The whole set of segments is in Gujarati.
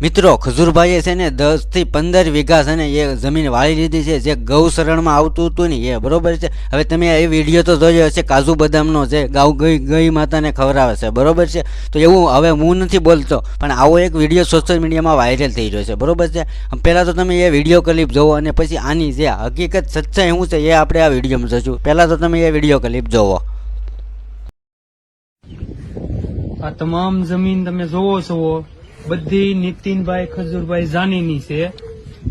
મિત્રો, ખજૂરભાઈએ છે ને દસથી પંદર વીઘા છે ને એ જમીન વાળી લીધી છે, જે ગૌશરણમાં આવતું હતું ને એ, બરોબર છે? હવે તમે એ વીડિયો તો જોયો હશે, કાજુ બદામનો જે ગાઉ ગઈ ગઈ માતાને ખવડાવે છે, બરોબર છે? તો એવું હવે હું નથી બોલતો, પણ આવો એક વીડિયો સોશિયલ મીડિયામાં વાયરલ થઈ રહ્યો છે, બરોબર છે? પહેલાં તો તમે એ વીડિયો ક્લિપ જોવો અને પછી આની જે હકીકત સચ્ચાઈ શું છે એ આપણે આ વિડીયોમાં જોશું પહેલાં તો તમે એ વીડિયો ક્લિપ જોવો. આ તમામ જમીન તમે જોવો છો બધી નીતિનભાઈ, ખજૂરભાઈ જાનીની છે.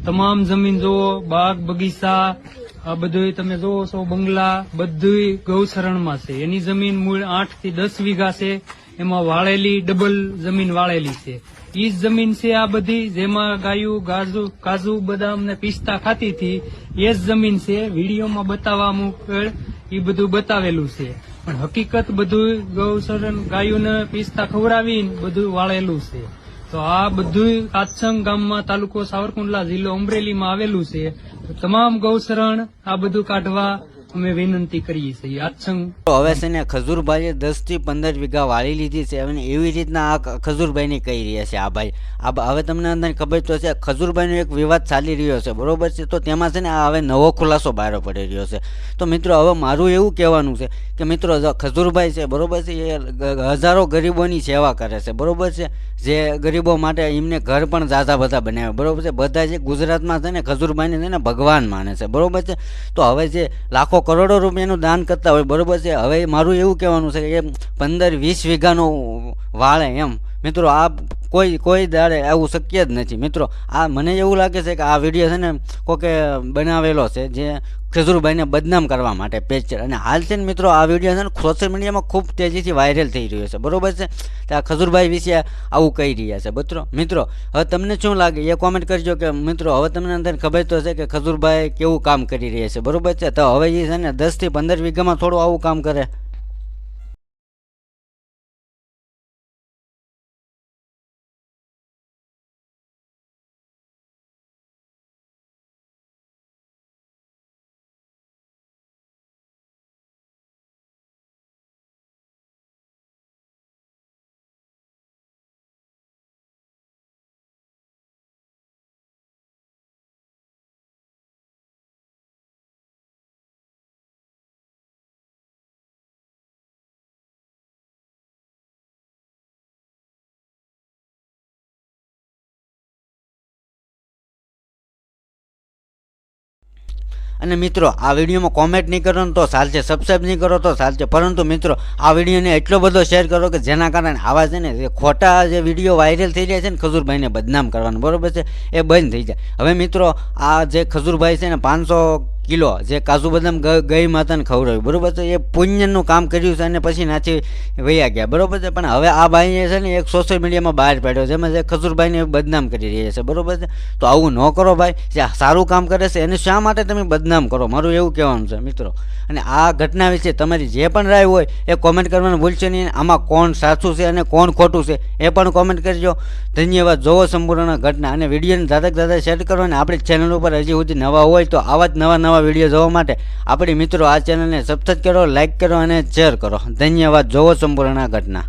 તમામ જમીન જુઓ, બાગ, બગીચા, આ બધું તમે જોવો છો, બંગલા બધું ગૌશરણમાં છે. એની જમીન મૂળ આઠથી દસ વીઘા છે. એમાં વાળેલી, ડબલ જમીન વાળેલી છે. ઈ જમીન છે આ બધી, જેમાં ગાયું, ગાજુ, કાજુ બદામ ને પિસ્તા ખાતી હતી. એ જ જમીન છે. વિડીયોમાં બતાવવા મુકેલ એ બધું બતાવેલું છે. પણ હકીકત બધું ગૌશરણ ને પિસ્તા ખવડાવીને બધું વાળેલું છે. તો આ બધું કાચંગ ગામમાં તાલુકો સાવરકુંડલા જિલ્લો અમરેલીમાં આવેલું છે. તમામ ગૌસરણ આ બધું કાઢવા અમે વિનંતી કરીએ છીએ આચંગ હવે છે ને ખજૂરભાઈએ દસથી પંદર વીઘા વાળી લીધી છે. અને એવી રીતના આ ખજૂરભાઈને કહી રહ્યા છે આ ભાઈ. આ હવે તમને અંદર ખબર તો છે, ખજૂરભાઈનો એક વિવાદ ચાલી રહ્યો છે. બરોબર છે? તો તેમાં છે ને આ હવે નવો ખુલાસો બહાર પડી રહ્યો છે. તો મિત્રો, હવે મારું એવું કહેવાનું છે કે મિત્રો ખજૂરભાઈ છે, બરોબર છે, એ હજારો ગરીબોની સેવા કરે છે. બરોબર છે? જે ગરીબો માટે એમને ઘર પણ ઝાઝા બધા બનાવે. બરોબર છે? બધા જે ગુજરાતમાં છે ને ખજૂરભાઈને છે ને ભગવાન માને છે. બરોબર છે? તો હવે જે લાખો કરોડો રૂપિયાનું દાન કરતા હોય, બરોબર છે? હવે મારું એવું કહેવાનું છે કે પંદર વીસ વીઘાનો વાળે એમ મિત્રો, આ કોઈ કોઈ દાડે આવું શક્ય જ નથી. મિત્રો, આ મને એવું લાગે છે કે આ વીડિયો છે ને કોકે બનાવેલો છે, જે ખજૂરભાઈને બદનામ કરવા માટે પેચર અને હાલ છે ને મિત્રો, આ વીડિયો છે ને સોશિયલ મીડિયામાં ખૂબ તેજીથી વાયરલ થઈ રહ્યો છે. બરોબર છે? તો આ ખજૂરભાઈ વિશે આવું કહી રહ્યા છે. મિત્રો મિત્રો, હવે તમને શું લાગે? એ કોમેન્ટ કરજો કે, મિત્રો, હવે તમને અંદર ખબર તો છે કે ખજૂરભાઈ કેવું કામ કરી રહ્યા છે. બરોબર છે? તો હવે એ છે ને દસથી પંદર વીઘામાં થોડું આવું કામ કરે. અને મિત્રો, આ વિડીયોમાં કોમેન્ટ નહીં કરો તો ચાલશે સબસ્ક્રાઈબ નહીં કરો તો ચાલશે પરંતુ મિત્રો, આ વિડીયોને એટલો બધો શેર કરો કે જેના કારણે આવા છે ને જે ખોટા જે વીડિયો વાયરલ થઈ રહ્યા છે ને ખજૂરભાઈને બદનામ કરવાનું. બરોબર છે? એ બંધ થઈ જાય. હવે મિત્રો, આ જે ખજૂરભાઈ છે ને પાંચસો કિલો. જે કાજુ બદામ ગઈ માતાને ખવડાવ્યું બરાબર છે? એ પુણ્યનું કામ કર્યું છે અને પછી નાચી વૈયા ગયા. બરાબર છે? પણ હવે આ ભાઈએ છે ને એક સોશિયલ મીડિયામાં બહાર પાડ્યો જેમાં જે ખજૂરભાઈને બદનામ કરી રહ્યા છે. બરોબર છે? તો આવું ન કરો ભાઈ. જે સારું કામ કરે છે, એને શા માટે તમે બદનામ કરો? મારું એવું કહેવાનું છે, મિત્રો. અને આ ઘટના વિશે તમારી જે પણ રાય હોય, એ કોમેન્ટ કરવાનું ભૂલશો નહીં. આમાં કોણ સાચું છે અને કોણ ખોટું છે, એ પણ કોમેન્ટ કરજો. ધન્યવાદ. જોવો સંપૂર્ણ ઘટના. અને વિડીયોને દાદા દાદા શેર કરો. અને આપણી ચેનલ ઉપર હજી સુધી નવા હોય તો આવા જ નવા નવા નવા વીડિયો જોવા માટે આપણી મિત્રો આ ચેનલને સબસ્ક્રાઈબ કરો લાઇક કરો અને શેર કરો. ધન્યવાદ. જોવો સંપૂર્ણ ઘટના.